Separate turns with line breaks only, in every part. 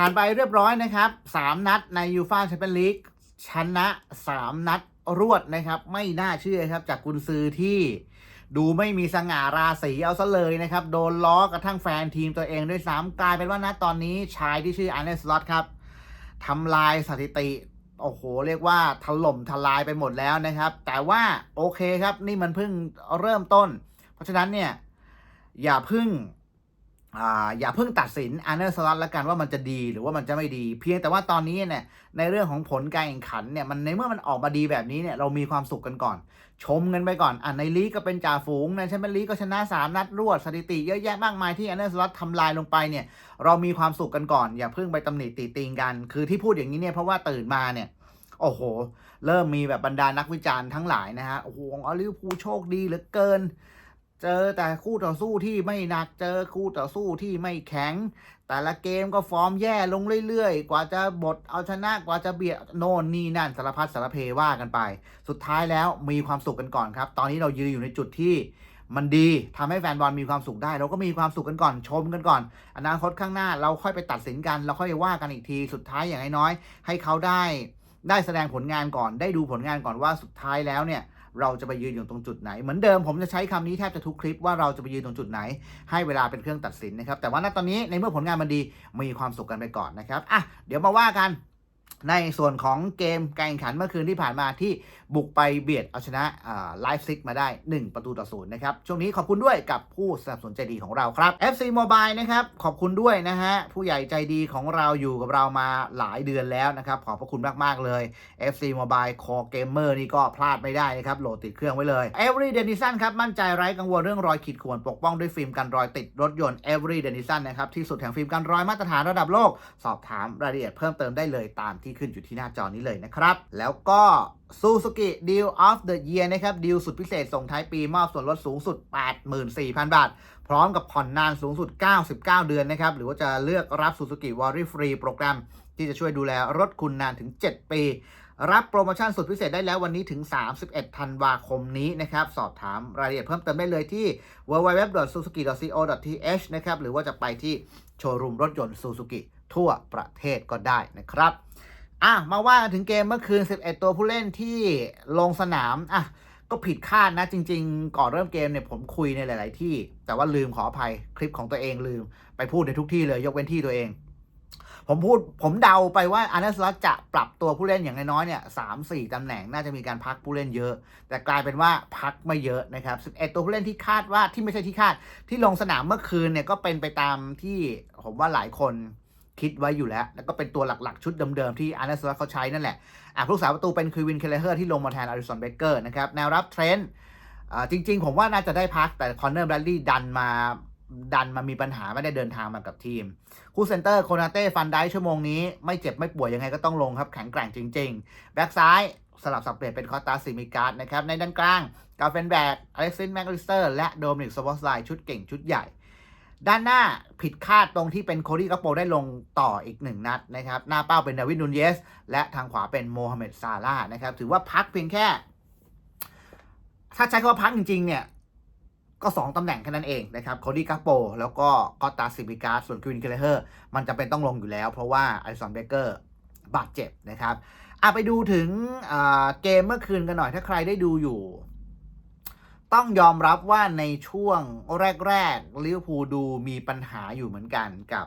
ผ่านไปเรียบร้อยนะครับ 3 นัดในยูฟาแชมเปี้ยนลีกชนะ 3 นัดรวดนะครับ ไม่น่าเชื่อครับ จากกุนซือที่ดูไม่มีสง่าราศีเอาซะเลยนะครับ โดนล้อกระทั่งแฟนทีมตัวเองด้วยซ้ำกลายเป็นว่านะตอนนี้ชายที่ชื่ออันเนสล็อตครับทำลายสถิติ โอ้โห เรียกว่าถล่มทลายไปหมดแล้วนะครับ แต่ว่าโอเคครับ นี่มันเพิ่งเริ่มต้น เพราะฉะนั้นเนี่ย อย่าเพึ่ง อย่าเพิ่งตัดสินอันเนอร์สล็อตแล้วกันว่ามันจะดีหรือว่ามันจะไม่ดี เพียงแต่ว่าตอนนี้เนี่ยในเรื่องของผลการแข่งขันเนี่ยมันในเมื่อมันออกมาดีแบบนี้เนี่ยเรามีความสุขกันก่อน ชมกันไปก่อนอะในลีกก็เป็นจ่าฝูงในแชมเปี้ยนลีกก็ชนะ 3 นัดรวดสถิติเยอะแยะมากมายที่อันเนอร์สล็อตทำลายลงไปเนี่ยเรามีความสุขกันก่อน อย่าเพิ่งไปตำหนิติติงกัน คือที่พูดอย่างนี้เนี่ยเพราะว่าตื่นมาเนี่ยโอ้โห เริ่มมีแบบบรรดานักวิจารณ์ทั้งหลายนะฮะโอ้โหองอลิวพูโชคดีเหลือเกิน เจอแต่คู่ต่อสู้ที่ไม่หนักเจอคู่ต่อสู้ที่ไม่แข็ง แต่ละเกมก็ฟอร์มแย่ลงเรื่อยๆ กว่าจะบทเอาชนะกว่าจะเบียดโน่นนี่นั่นสารพัดสารเพว่ากันไป สุดท้ายแล้วมีความสุขกันก่อนครับ ตอนนี้เรายืนอยู่ในจุดที่มันดีทำให้แฟนบอลมีความสุขได้ เราก็มีความสุขกันก่อนชมกันก่อน อนาคตข้างหน้าเราค่อยไปตัดสินกัน เราค่อยว่ากันอีกทีสุดท้ายอย่างน้อยๆให้เขาได้ได้แสดงผลงานก่อนได้ดูผลงานก่อนว่าสุดท้ายแล้วเนี่ย เราจะไปยืนอยู่ตรงจุดไหน เหมือนเดิมผมจะใช้คำนี้แทบจะทุกคลิปว่าเราจะไปยืนตรงจุดไหน ให้เวลาเป็นเครื่องตัดสินนะครับแต่ว่าณตอนนี้ในเมื่อผลงานมันดีมีความสุขกันไปก่อนนะครับอะเดี๋ยวมาว่ากัน ในส่วนของเกมการแข่งขันเมื่อคืนที่ผ่านมาที่บุกไปเบียดเอาชนะไลฟ์ซิกมาได้ 1 ประตูต่อศูนย์นะครับ ช่วงนี้ขอบคุณด้วยกับผู้สนับสนุนใจดีของเราครับ FC Mobile นะครับ ขอบคุณด้วยนะฮะ ผู้ใหญ่ใจดีของเราอยู่กับเรามาหลายเดือนแล้วนะครับ ขอบพระคุณมาก ๆ เลย FC Mobile Core Gamer นี่ก็พลาดไม่ได้นะครับ โหลดติดเครื่องไว้เลย Every Denison ครับ มั่นใจไร้กังวลเรื่องรอยขีดข่วนปกป้องด้วยฟิล์มกันรอยติดรถยนต์ Every Denison นะครับที่สุดแห่งฟิล์มกันรอยมาตรฐานระดับโลก สอบถามรายละเอียดเพิ่มเติมได้เลยตามที่ขึ้นอยู่ที่หน้าจอนี้เลยนะครับ แล้วก็ Suzuki Deal of the Year นะครับดีลสุดพิเศษส่งท้ายปีมอบส่วนลดสูงสุด 84,000 บาท พร้อมกับผ่อนนานสูงสุด 99 เดือนนะครับ หรือว่าจะเลือกรับ Suzuki Worry Free โปรแกรม ที่จะช่วยดูแลรถคุณนานถึง 7 ปี รับโปรโมชั่นสุดพิเศษได้แล้ววันนี้ถึง 31 ธันวาคมนี้นะครับ สอบถามรายละเอียดเพิ่มเติมได้เลยที่ www.suzuki.co.th นะครับ หรือว่าจะไปที่โชว์รูมรถยนต์ Suzuki ทั่วประเทศก็ได้นะครับ อะมาว่าถึงเกมเมื่อคืน 11 ตัวผู้เล่นที่ลงสนามอะก็ผิดคาดนะจริง ๆ ก่อนเริ่มเกมเนี่ยผมคุยในหลาย ๆ ที่ แต่ว่าลืมขออภัยคลิปของตัวเองลืม ไปพูดในทุกที่เลยยกเว้นที่ตัวเอง ผมพูดผมเดาไปว่าอาร์เนสลอตจะปรับตัวผู้เล่นอย่างน้อยๆเนี่ยสามสี่ตำแหน่งน่าจะมีการพักผู้เล่นเยอะ แต่กลายเป็นว่าพักไม่เยอะนะครับ11ตัวผู้เล่นที่คาดว่าที่ไม่ใช่ที่คาด ที่ลงสนามเมื่อคืนเนี่ยก็เป็นไปตามที่ผมว่าหลายคน คิดไว้อยู่แล้ว แล้วก็เป็นตัวหลักๆ ชุดเดิมๆ ที่อาร์เนสล็อตเขาใช้นั่นแหละอะผู้รักษาประตูเป็นคือวินเคลเลอร์ที่ลงมาแทนอาริสันเบเกอร์นะครับแนวรับเทรนต์จริง ๆ ผมว่าน่าจะได้พักแต่คอนเนอร์แบรดลีย์ดันมาดันมามีปัญหาไม่ได้เดินทางมากับทีม คู่เซนเตอร์โคนาเต้ฟันได้ชั่วโมงนี้ ไม่เจ็บไม่ป่วยยังไงก็ต้องลงครับ แข็งแกร่งจริง ๆ แบ็กซ้ายสลับสับเปลี่ยนเป็นคอตาซิมิการ์ดนะครับ ในด้านกลาง กาเฟนแบกอเล็กซินแมคลิสเตอร์ และโดมินิกสวอสไลชุดเก่งชุดใหญ่ ด้านหน้าผิดคาดตรงที่เป็นโคดี้กาโปได้ลงต่ออีกหนึ่งนัดนะครับ หน้าเป้าเป็นดาวิดนูนเยส และทางขวาเป็นโมฮัมเหม็ดซาร่าห์นะครับ ถือว่าพักเพียงแค่ ถ้าใช้คำว่าพักจริง ๆ เนี่ย ก็สองตำแหน่งแค่นั้นเองนะครับโคดี้กาโปแล้วก็กอตตาซิบิกาส่วนควินเคเลเฮอร์ มันจะเป็นต้องลงอยู่แล้ว เพราะว่าไอซอนเบเกอร์บาดเจ็บนะครับอะไปดูถึงเกมเมื่อคืนกันหน่อยถ้าใครได้ดูอยู่ ต้องยอมรับว่าในช่วงแรกๆลิเวอร์พูลดูมีปัญหาอยู่เหมือนกันกับ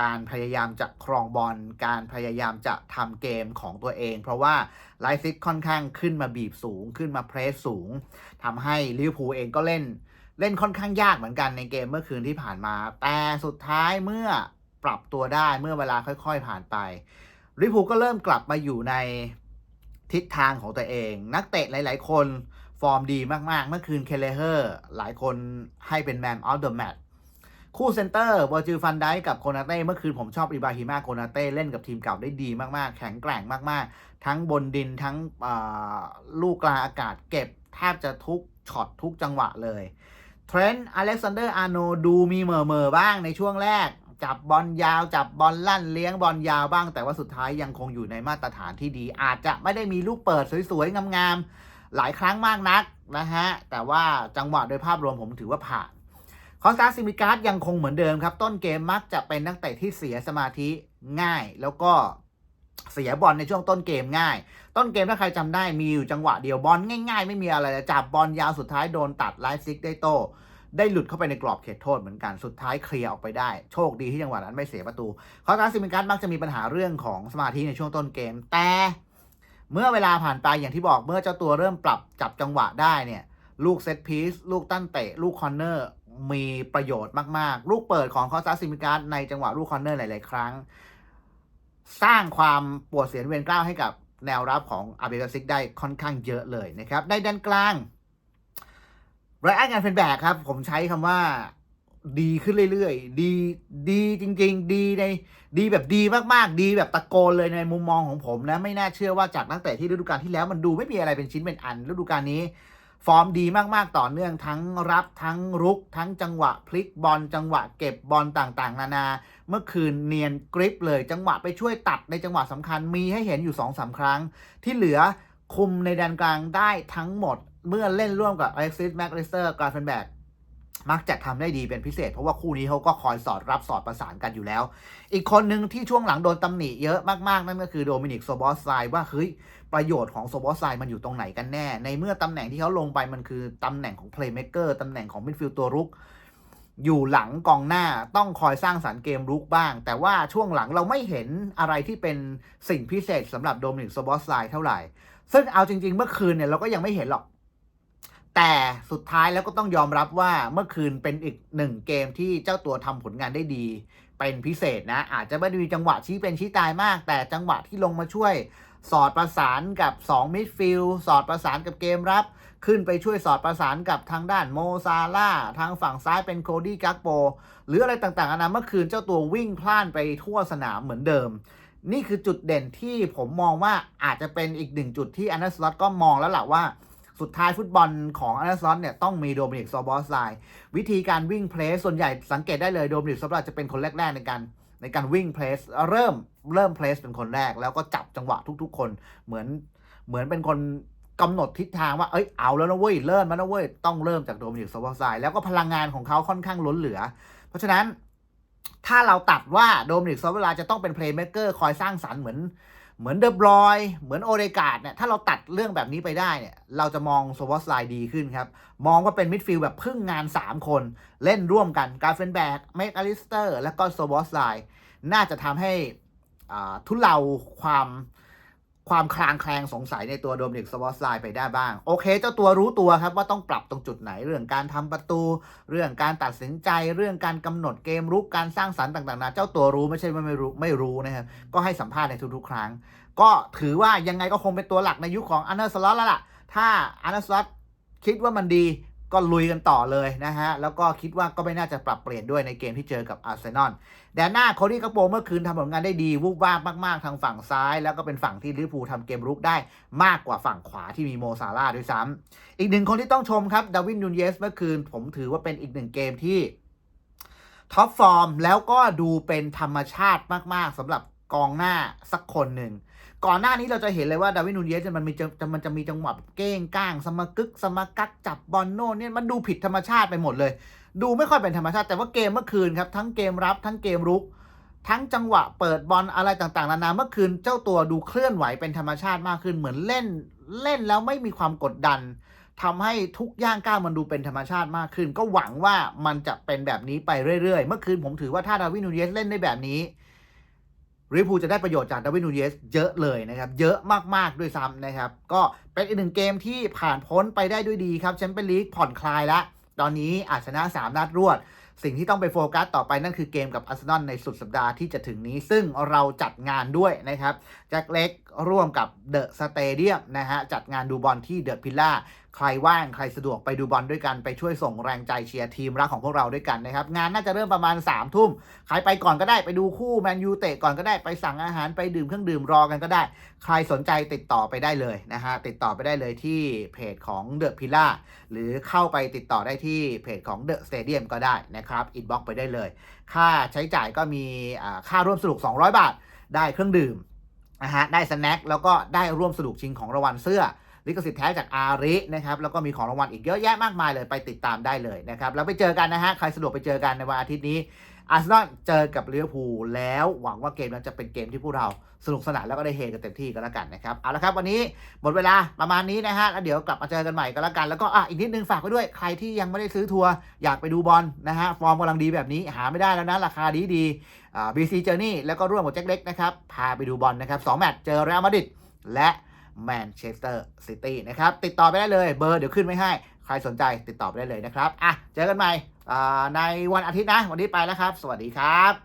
การพยายามจะครองบอล การพยายามจะทำเกมของตัวเอง เพราะว่าไลซิกค่อนข้างขึ้นมาบีบสูง ขึ้นมาเพรสสูงทำให้ลิเวอร์พูลเองก็เล่น เล่นค่อนข้างยากเหมือนกันในเกมเมื่อคืนที่ผ่านมา แต่สุดท้ายเมื่อปรับตัวได้เมื่อเวลาค่อยๆผ่านไปลิเวอร์พูลก็เริ่มกลับมาอยู่ในทิศทางของตัวเอง นักเตะหลาย ๆ คน ฟอร์มดีมาก ๆ เมื่อคืนเคเลเฮอร์หลายคนให้เป็นแมนออฟเดอะแมตช์คู่เซนเตอร์วอร์จิลฟันได้กับโคนาเต้เมื่อคืนผมชอบอิบราฮิมาโคนาเต้เล่นกับทีมเก่าได้ดีมาก ๆ แข็งแกร่งมาก ๆ ทั้งบนดินทั้งลูกกลางอากาศเก็บแทบจะทุกช็อตทุกจังหวะเลยเทรนต์อเล็กซานเดอร์อาโนดูมีเหม่อเมอบ้างในช่วงแรก จับบอลยาว จับบอลลั่นเลี้ยงบอลยาวบ้าง แต่ว่าสุดท้ายยังคงอยู่ในมาตรฐานที่ดี อาจจะไม่ได้มีลูกเปิดสวย ๆ งามๆ หลายครั้งมากนักนะฮะ แต่ว่าจังหวะโดยภาพรวมผมถือว่าผ่านคอสตาซิมิการ์ดยังคงเหมือนเดิมครับ ต้นเกมมักจะเป็นนักเตะที่เสียสมาธิง่าย แล้วก็เสียบอลในช่วงต้นเกมง่าย ต้นเกมถ้าใครจำได้มีอยู่จังหวะเดียวบอลง่ายๆ ไม่มีอะไรจับบอลยาวสุดท้ายโดนตัดไลฟ์ซิกได้โต ได้หลุดเข้าไปในกรอบเขตโทษเหมือนกันสุดท้ายเคลียร์ออกไปได้ โชคดีที่จังหวะนั้นไม่เสียประตูคอสตาซิมิการ์ดมักจะมีปัญหาเรื่องของสมาธิในช่วงต้นเกม แต่ เมื่อเวลาผ่านไปอย่างที่บอกเมื่อเจ้าตัวเริ่มปรับจับจังหวะได้เนี่ยลูกเซตพีซลูกตั้นเตะ ลูกคอนเนอร์มีประโยชน์มากๆ ลูกเปิดของคอสตาซิมิการในจังหวะลูกคอนเนอร์หลาย ๆ ครั้ง สร้างความปวดเสียนเวียนกล้าวให้กับแนวรับของอาเบกาซิกได้ค่อนข้างเยอะเลยนะครับในด้านกลางไรอันงานเป็นแบกครับ ผมใช้คำว่า ดีขึ้นเรื่อยๆ ดีดีจริง ๆ ดีในดีแบบดีมากๆ ดีแบบตะโกนเลยในมุมมองของผมนะ ไม่น่าเชื่อว่าจากนักเตะที่ฤดูกาลที่แล้วมันดูไม่มีอะไรเป็นชิ้นเป็นอันฤดูกาลนี้ ฟอร์มดีมากๆต่อเนื่องทั้งรับทั้งรุก ทั้งจังหวะพลิกบอลจังหวะเก็บบอลต่างๆ นานา เมื่อคืนเนียนกริปเลยจังหวะไปช่วยตัดในจังหวะสำคัญมีให้เห็นอยู่2อสาครั้ง ที่เหลือคุมในแดนกลางได้ทั้งหมด เมื่อเล่นร่วมกับอเล็กซิสแม็กลิสเตอร์กราฟเฟนแบก มักจะทำได้ดีเป็นพิเศษ เพราะว่าคู่นี้เขาก็คอยสอดรับสอดประสานกันอยู่แล้ว อีกคนหนึ่งที่ช่วงหลังโดนตำหนิเยอะมากๆ นั่นก็คือโดมินิกโซบอสไซว่าเฮ้ยประโยชน์ของโซบอสไซมันอยู่ตรงไหนกันแน่ ในเมื่อตำแหน่งที่เขาลงไปมันคือตำแหน่งของเพลย์เม k เกอร์ตำแหน่งของมิดฟิลด์ตัวรุกอยู่หลังกองหน้าต้องคอยสร้างสารรค์เกมรุกบ้าง แต่ว่าช่วงหลังเราไม่เห็นอะไรที่เป็นสิ่งพิเศษสำหรับโดมินิกโซบอสไซเท่าไหร่ ซึ่งเอาจริง ๆ เมื่อคืนเนี่ยเราก็ยังไม่เห็นหรอก แต่สุดท้ายแล้วก็ต้องยอมรับว่าเมื่อคืนเป็นอีกหนึ่งเกมที่เจ้าตัวทำผลงานได้ดี เป็นพิเศษนะ อาจจะไม่ได้มีจังหวะชี้เป็นชี้ตายมาก แต่จังหวะที่ลงมาช่วยสอดประสานกับ 2 มิดฟิลด์สอดประสานกับเกมรับ ขึ้นไปช่วยสอดประสานกับทางด้านโมซาล่าทางฝั่งซ้ายเป็นโคดี้กักโป หรืออะไรต่างๆนานเมื่อคืนเจ้าตัววิ่งพล่านไปทั่วสนามเหมือนเดิม นี่คือจุดเด่นที่ผมมองว่าอาจจะเป็นอีกหนึ่งจุดที่อันเดอร์สล็อตก็มองแล้วแหละว่า สุดท้ายฟุตบอลของอันเดอร์สล็อตเนี่ยต้องมีโดมินิกซอบอสไซวิธีการวิ่งเพลสส่วนใหญ่สังเกตได้เลยโดมินิกซอบอสไลจะเป็นคนแรก ๆ ในการในการวิ่งเพลสเริ่มเริ่มเพลสเป็นคนแรก แล้วก็จับจังหวะทุกๆ คนเหมือนเหมือนเป็นคนกำหนดทิศทางว่า เอ้ย เอาแล้วนะเว้ย เริ่มแล้วนะเว้ย ต้องเริ่มจากโดมินิกซอบอสไซแล้วก็พลังงานของเขาค่อนข้างล้นเหลือ เพราะฉะนั้น ถ้าเราตัดว่าโดมินิกซอเวลาจะต้องเป็นเพลย์เม k เกอร์คอยสร้างสรรค์เหมือน เหมือนเดอบรอยเหมือนโอเดกาดเนี่ยถ้าเราตัดเรื่องแบบนี้ไปได้เนี่ยเราจะมองโซวอสไลดีขึ้นครับ มองว่าเป็นมิดฟิลด์แบบพึ่งงาน 3 คน เล่นร่วมกันกาเฟนแบกเมกอลิสเตอร์ และก็โซวอสไลน่าจะทำให้ทุเลาความ ความคลางแคลงสงสัยในตัวโดมินิกสวอสไลไปได้บ้าง โอเค เจ้าตัวรู้ตัวครับว่าต้องปรับตรงจุดไหนเรื่องการทำประตู เรื่องการตัดสินใจ เรื่องการกำหนดเกมรุกการสร้างสรรค์ต่างๆนะเจ้าตัวรู้ไม่ใช่ว่าไม่รู้ไม่รู้นะครับก็ให้สัมภาษณ์ในทุกๆ ครั้ง ก็ถือว่ายังไงก็คงเป็นตัวหลักในยุคของอันเดอร์สล็อตแล้วล่ะถ้าอันเดอร์สล็อตคิดว่ามันดี ก็ลุยกันต่อเลยนะฮะ แล้วก็คิดว่าก็ไม่น่าจะปรับเปลี่ยนด้วยในเกมที่เจอกับอาร์เซนอลแดนหน้าโคดี้กระโปเมื่อคืนทำผลงานได้ดี วูบวาบมาก ๆ ทางฝั่งซ้าย แล้วก็เป็นฝั่งที่ลิเวอร์พูลทำเกมรุกได้มากกว่าฝั่งขวาที่มีโมซาร่าด้วยซ้ำอีกหนึ่งคนที่ต้องชมครับดาวินนูนเยสเมื่อคืน ผมถือว่าเป็นอีกหนึ่งเกมที่ท็อปฟอร์มแล้วก็ดูเป็นธรรมชาติมาก ๆสำหรับ กองหน้าสักคนหนึ่ง ก่อนหน้านี้เราจะเห็นเลยว่าดาวินนูนเยสมันมีจะมันจะมีจังหวะเก้งก้าง สมกึก สมกักจับบอลโน่นเนี่ยมันดูผิดธรรมชาติไปหมดเลย ดูไม่ค่อยเป็นธรรมชาติแต่ว่าเกมเมื่อคืนครับทั้งเกมรับทั้งเกมรุก ทั้งจังหวะเปิดบอลอะไรต่างๆนานาเมื่อคืนเจ้าตัวดูเคลื่อนไหวเป็นธรรมชาติมากขึ้นเหมือนเล่นเล่นแล้วไม่มีความกดดันทำให้ทุกย่างก้าวมันดูเป็นธรรมชาติมากขึ้น ก็หวังว่ามันจะเป็นแบบนี้ไปเรื่อยๆ เมื่อคืนผมถือว่าถ้าดาวินนูเยสเล่นได้แบบนี้ ริพูลจะได้ประโยชน์จากดาวินนูเยสเยอะเลยนะครับ เยอะมาก ๆ ด้วยซ้ำนะครับ ก็เป็นอีกหนึ่งเกมที่ผ่านพ้นไปได้ด้วยดีครับแชมเปี้ยนลีกผ่อนคลายแล้ว ตอนนี้อาจชนะ 3 นัดรวด สิ่งที่ต้องไปโฟกัสต่อไปนั่นคือเกมกับอาร์เซนอลในสุดสัปดาห์ที่จะถึงนี้ ซึ่งเราจัดงานด้วยนะครับแจ็คเล็กร่วมกับเดอะสเตเดียมนะฮะจัดงานดูบอลที่เดอะพิลล่า ใครว่างใครสะดวกไปดูบอลด้วยกันไปช่วยส่งแรงใจเชียร์ทีมรักของพวกเราด้วยกันนะครับงานน่าจะเริ่มประมาณ3ามทุ่มใครไปก่อนก็ได้ไปดูคู่แมนยูเตะก่อนก็ได้ไปสั่งอาหารไปดื่มเครื่องดื่มรอกันก็ได้ ใครสนใจติดต่อไปได้เลยนะฮะติดต่อไปได้เลยที่เพจของเดอะพิล่าหรือเข้าไปติดต่อได้ที่เพจของเดอะสเตเดียมก็ได้นะครับอินบ็อกไปได้เลย ค่าใช้จ่ายก็มีค่าร่วมสนุก 200 บาท ได้เครื่องดื่มนะฮะได้สแน็คแล้วก็ได้ร่วมสนุกชิงของรางวัลเสื้อ ลิขสิทธิ์แท้จากอารินะครับแล้วก็มีของรางวัลอีกเยอะแยะมากมายเลยไปติดตามได้เลยนะครับแล้วไปเจอกันนะฮะใครสะดวกไปเจอกันในวันอาทิตย์นี้อาร์เซนอลเจอกับลิเวอร์พูลแล้วหวังว่าเกมนั้นจะเป็นเกมที่พวกเราสนุกสนานแล้วก็ได้เฮกันเต็มที่กันแล้วกันนะครับเอาละครับวันนี้หมดเวลาประมาณนี้นะฮะแล้วเดี๋ยวกลับมาเจอกันใหม่กันแล้วกันแล้วก็อะอีกนิดนึงฝากไว้ด้วยใครที่ยังไม่ได้ซื้อทัวร์อยากไปดูบอลนะฮะฟอร์มกำลังดีแบบนี้หาไม่ได้แล้วนะราคาดีดีอ่า BC Journey แล้วก็ร่วมกับแจ็คเล็กนะครับพาไปดูบอลนะครับสองแมตช์เจอเรอัลมาดริดและ แมนเชสเตอร์ซิตี้นะครับ ติดต่อไปได้เลยเบอร์เดี๋ยวขึ้นไว้ให้ ใครสนใจติดต่อไปได้เลยนะครับ อะ เจอกันใหม่ในวันอาทิตย์นะ วันนี้ไปแล้วครับ สวัสดีครับ